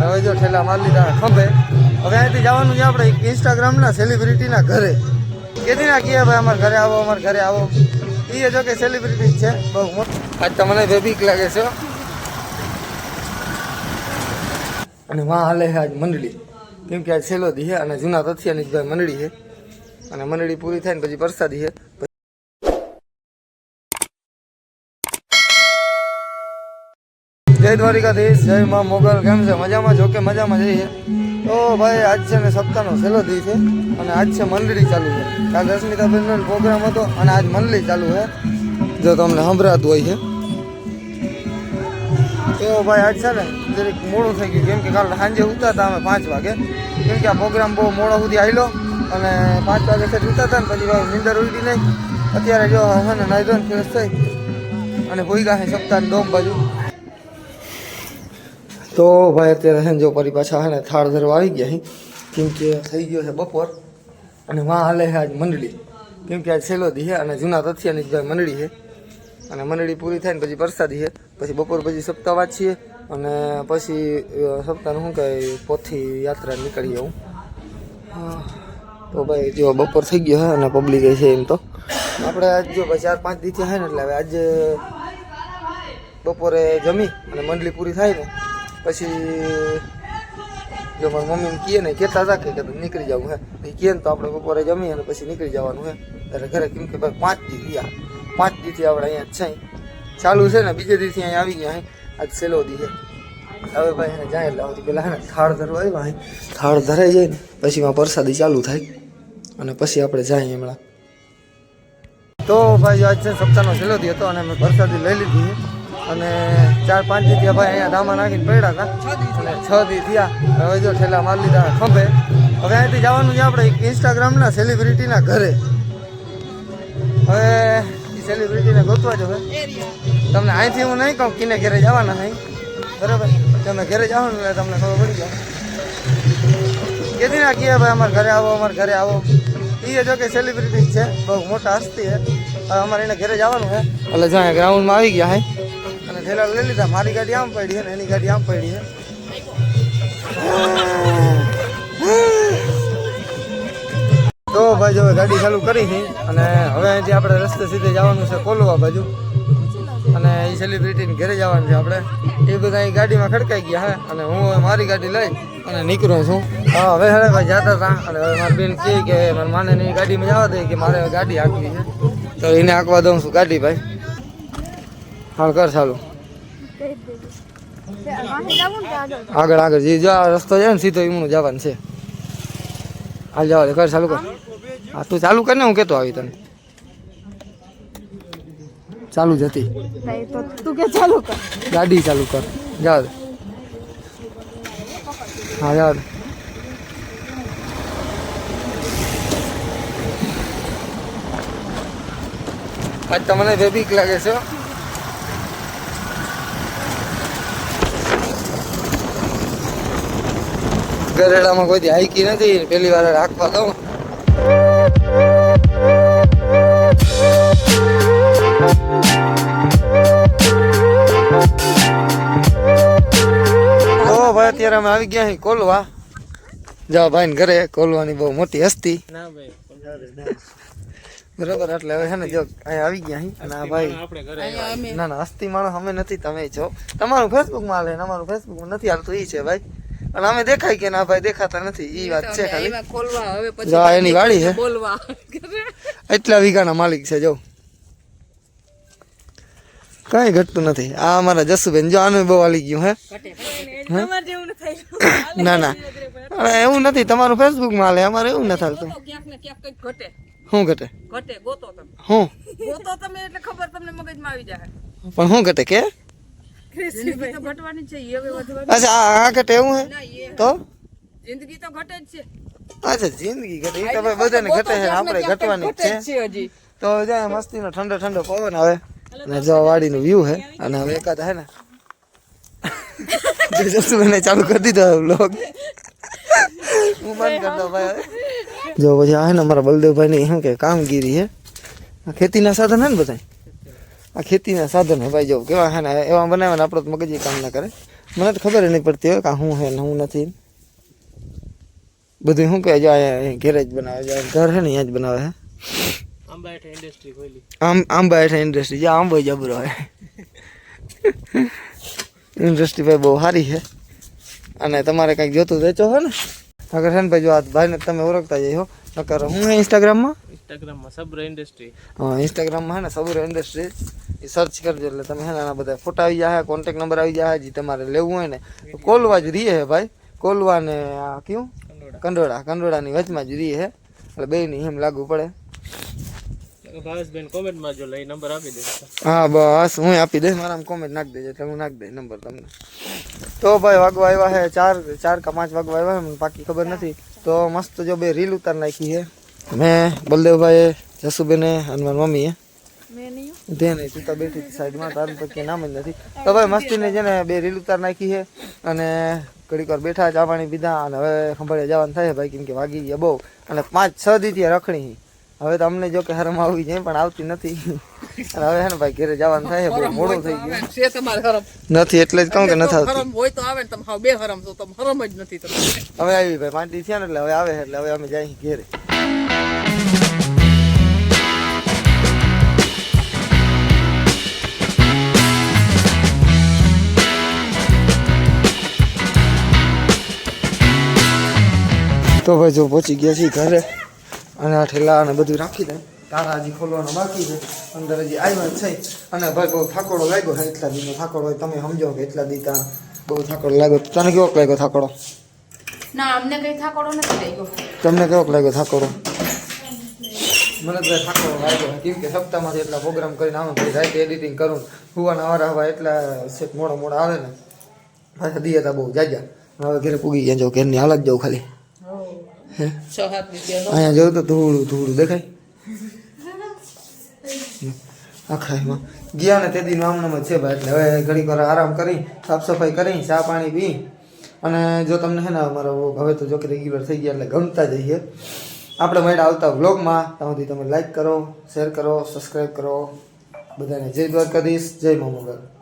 હવે જો ઠેલા મારી લીધા ખંભે. હવે અહીંથી જવાનું છે આપણે ઇન્સ્ટાગ્રામના સેલિબ્રિટીના ઘરે. કેદી ના કહે ભાઈ, અમારા ઘરે આવો, અમારા ઘરે આવો. એ જો કે સેલિબ્રિટી છે, બહુ મોટું. આજ તો મને બેબીક લાગે છે અને માં હાલે છે આજ મંડળી. કેમ કે આજ છેલ્લો દી છે અને જૂના તથ્યની ભાઈ મંડળી છે. અને મંડળી પૂરી થાય ને પછી પ્રસાદી છે. જય દ્વારિકાધીશ, જય માં મોગલ, કેમ છે? મજામાં? જો કે મજામાં જઈએ. તો ભાઈ, આજ છે ને સપ્તાહનો છેલ્લો દિવસ છે અને આજ છે મંડળી ચાલુ છે. કાલ રશ્મિતાબેનનો પ્રોગ્રામ હતો અને આજ મંડળી ચાલુ છે. જો તમને સંભળાતું હોય છે. તો ભાઈ, આજ છે ને જરીક મોડું થઈ ગયું. કેમ કે કાલ સાંજે ઉતારતા અમે પાંચ વાગે. કેમ કે આ પ્રોગ્રામ બહુ મોડો સુધી આવેલો અને પાંચ વાગે છે ઉતારતા ને પછી ભાઈ નિંદર ઉડી નહીં. અત્યારે જો હે ને નાઈ ધોઈને ફ્રેશ થઈ અને ભૂઈ ગયા છે સપ્તાહ ડોમ બાજુ. તો ભાઈ અત્યારે છે ને જો ફરી પાછા છે ને થાળ ધરવા આવી ગયા છે કેમ કે થઈ ગયો છે બપોર અને વાં હાલે છે આજ મંડળી. કેમ કે આજ છેલ્લો દી છે અને જૂના તથિયાની જ ભાઈ મંડળી છે અને મંડળી પૂરી થાય ને પછી પ્રસાદી છે પછી બપોર પછી સપ્તાહ વાંચીએ અને પછી સપ્તાહનું શું કહે પોથી યાત્રા નીકળી હા. તો ભાઈ જો બપોર થઈ ગયો છે અને પબ્લિક છે એમ તો. આપણે આજ જો ભાઈ ચાર પાંચ દિવસ થાય ને એટલે હવે આજે બપોરે જમી અને મંડળી પૂરી થાય ને પછી જો મારી મમ્મીને કહે ને, કહેતા હતા કે કદાચ નીકળી જવું હે. કહે ને તો આપણે બપોરે જમી અને પછી નીકળી જવાનું હે. ત્યારે ઘરે કેમ કે ભાઈ પાંચ દી ગયા પાંચ દીથી આપણે અહીંયા છે. ચાલુ છે ને, બીજે દીથી અહીંયા આવી ગયા આજ છેલ્લો દી છે હવે ભાઈ એને જાય એટલે આવતી હે ને થાળ ધરવા આવ્યા અહીં થાળ ધરાઈ જાય ને, પછી માં પરસાદી ચાલુ થાય. અને પછી આપણે જાય હમણાં તો ભાઈ આજ છે સપ્તાહનો છેલ્લો દી હતો અને અમે પરસાદી લઈ લીધી અને ચાર પાંચ દી થયા ભાઈ અહીંયા ધામા નાખીને પડ્યા હતા. અને છ દી થયા. હવે જો ઠેલા મારી લીધા ખંભે. હવે અહીંથી જવાનું છે આપણે ઇન્સ્ટાગ્રામના સેલિબ્રિટીના ઘરે. હવે એ સેલિબ્રિટીને ગોતવા જો તમને અહીંથી હું નહીં કહું કિને ઘરે જવાના નહીં. બરાબર? તમે ઘરે જાઓ ને તમને ખબર પડી જાય. કેથી ના કહે ભાઈ અમારા ઘરે આવો અમારા ઘરે આવો. એ જો કે સેલિબ્રિટી છે. બહુ મોટા હસ્તી છે. હવે અમારે એને ઘરે જવાનું છે. એટલે જો અહીંયા ગ્રાઉન્ડમાં આવી ગયા હે અને ઠેલા લઈ લીધા. મારી ગાડી આમ પડી છે એની ગાડી આમ પડી છે. તો ભાઈ હવે ગાડી ચાલુ કરી હતી અને હવે અહીંથી આપણે રસ્તે સીધે જવાનું છે કોલવા બાજુ. અને એ સેલિબ્રિટીને ઘરે જવાનું છે આપણે. એ બધા ગાડીમાં ખડકાઈ ગયા હે. અને હું મારી ગાડી લઈ અને નીકળ્યો છું. હા, હવે હવે ભાઈ જતા હતા અને હવે મારી બેન કહે કે મારે માને એની ગાડીમાં જવા દે કે મારે ગાડી હાંકવી છે. તો એને હાંકવા દઉં છું ગાડી ભાઈ. હાલ કર ચાલુ. આગળ આગળ. જે જો આ રસ્તો છે ને સીધો એમનું જવાનું છે. હાલ જવા દે કર ચાલુ કર. હા તું ચાલુ કર ને હું કેતો આવી તને. ચાલુ જ હતી. તું કે ચાલુ કર. ગાડી ચાલુ કર. જવા દે. હા જવા દે. આજ તમને બે બેબીક લાગે છે ગરેડામાં કોઈ હાઈકી નથી પેલી વાર રાખવા દઉં તો ભાઈ અત્યારે અમે આવી ગયા છીએ કોલવા. જાઓ ભાઈ ઘરે કોલવાની બહુ મોટી હસ્તી. બરાબર એટલે હવે છે ને જો અહીંયા આવી ગયા અહીં અને આ ભાઈ ના ના હસ્તી માણસ અમે નથી તમે છો તમારું ફેસબુકમાં હાલે અમારું ફેસબુક નથી હાલતું એ છે ભાઈ. અને અમે દેખાય કે ના ભાઈ દેખાતા નથી એ વાત છે ખાલી. ખોલવા હવે પછી એની વાડી છે. બોલવા. એટલા વીઘાના માલિક છે જો. કઈ ઘટતું નથી. આ અમારા જસુબેન જો આનું બહુ વાલી ગયું હે. તમારે જેવું નથી થયું. ના ના. અરે એવું નથી. તમારું ફેસબુકમાં હાલે. અમારે એવું નથી હાલતું. શું ઘટે? ઘટે ગોતો તમે. હું? ગોતો તમે એટલે ખબર તમને મગજમાં આવી જાય પણ શું ઘટે કે? જિંદગી તો ઘટવાની જ છે એ હવે વધવાની અચ્છા આ આ ઘટે એવું હે ના એ તો જિંદગી તો ઘટે જ છે અચ્છા જિંદગી ઘટે એ તો ભાઈ બધાને ઘટે છે આપણે ઘટવાની જ છે. છે હજી. તો હવે જાય મસ્તીનો ઠંડો ઠંડો પવન આવે. અને જો વાડીનું વ્યૂ હે અને હવે એકાદ હે ને. જો જસુબેને ચાલુ કરી દીધો બ્લોગ હું બંધ કરી દઉં ભાઈ હવે. જો પછી આ હે ને અમારા બલદેવભાઈ ની શું કે કામગીરી હે. આ ખેતીના સાધન હે ને બધા આ ખેતીના સાધન હે ભાઈ જો કેવા હે ને એવા બનાવવાના આપણો તો મગજ કામ ના કરે. મને તો ખબર નહીં પડતી હોય કે શું છે ને શું નથી. બધું શું કહે જો ઘેરે જ બનાવે છે ઘર છે ને અહીંયા જ બનાવે હે આંબા હેઠળ ઇન્ડસ્ટ્રી ખોલી. આમ આંબા ઇન્ડસ્ટ્રી જ્યાં આંબો જબરો હોય ઇન્ડસ્ટ્રી ભાઈ બહુ સારી છે. અને તમારે કંઈક જોતું વેચો હો ને? નકર છે ને ભાઈ જો આ ભાઈને તમે ઓળખતા જઈ હો. નકર હું ઇન્સ્ટાગ્રામમાં ઇન્સ્ટાગ્રામમાં સબ્ર ઇન્ડસ્ટ્રી હા ઇન્સ્ટાગ્રામમાં હે ને સબુર ઇન્ડસ્ટ્રી એ સર્ચ કરજો એટલે તમે હે ને આના બધા ફોટા આવી જાય કોન્ટેક નંબર આવી જાય જે તમારે લેવું હોય ને. કોલવા જ રીએ હે ભાઈ. કોલવા ને આ કયું? કંડોળા. કંડોળાની વચમાં જ રીએ હે. એટલે બેયની એમ લાગુ પડે. ભાવેશબેન કોમેન્ટમાં જો લઈ નંબર આપી દેજો હા બસ હું આપી દઈશ મારા કોમેન્ટ નાખી દેજો એટલે હું નાખી દઈશ નંબર તમને. તો ભાઈ વાગવા આવ્યા છે ચાર ચાર કે પાંચ વાગવા આવ્યા છે મને પાકી ખબર નથી. તો મસ્ત જો બે રીલ ઉતાર નાખી છે મેં બલદેવભાઈએ જસુબેને અને મારી મમ્મીએ. નહીં નહીં તું તો બેઠી સાઈડમાં તારું તો નામ જ નથી. તો ભાઈ મસ્તીને છે ને બે રીલ ઉતાર નાખી છે અને ઘડીક વાર બેઠા ચા પાણી પીધા અને હવે સંભાળે જવાનું થાય છે ભાઈ કેમ કે વાગી ગયા બહુ. અને પાંચ છ દીધી ત્યાં રખણી હવે તમને જો કે હરમ આવી જાય પણ આવતી નથી. અને હવે હે ને ભાઈ ઘરે જવાનું થાય બહુ મોડું થઈ ગયું. છે તમારે હરમ નથી એટલે જ કહું કે નથી આવતી. હરમ હોય તો આવે ને તમે હાવ બે હરમ છો તમે હરમ જ નથી તમે હવે આવી ભાઈ પાંચ દી થયા ને એટલે હવે આવે એટલે હવે અમે જાય ઘેરે. તો ભાઈ જો પહોંચી ગયા છીએ ઘરે. અને આ ઠેલા અને બધું રાખી દે. તારા હજી ખોલવાનો બાકી છે. અંદર હજી આવ્યા જ છે. અને ભાઈ બહુ થાકોડો લાગ્યો છે. એટલા દીનો થાકોડો હોય તમે સમજો કે એટલા દી ત્યાં બહુ થાકોડો લાગ્યો. તને કેવો લાગ્યો થાકોડો? ના અમને કઈ થાકોડો નથી લાગ્યો. તમને કેવો લાગ્યો થાકોડો? મને તો થાકોડો લાગ્યો કેમ કે સપ્તાહમાંથી એટલા પ્રોગ્રામ કરીને આવું પછી રાઈટ એડિટિંગ કરું. હુવાના વારા હવા એટલા છેક મોડા મોડા આવે ને. પાછા દીએ તા બહુ જાજા. હવે ઘરે પૂગી ગયા જો. ઘરની હાલત જાઉં ખાલી. હે? અહીંયા જોયું તો ધૂળું ધૂળું દેખાય? આખા એમાં. ગયા ને તે દી આમનામ જ છે ભાઈ, એટલે હવે ઘડીક વાર આરામ કરી, સાફ સફાઈ કરી, ચા પાણી પી. અને જો તમને છે ને અમારો હવે તો જો રેગ્યુલર થઈ ગયા એટલે ગમતા જઈએ. આપણે મળ્યા આવતા વ્લોગમાં ત્યાં સુધી તમે લાઈક કરો શેર કરો સબસ્ક્રાઈબ કરો. બધાને જય દ્વારકાધીશ, જય મા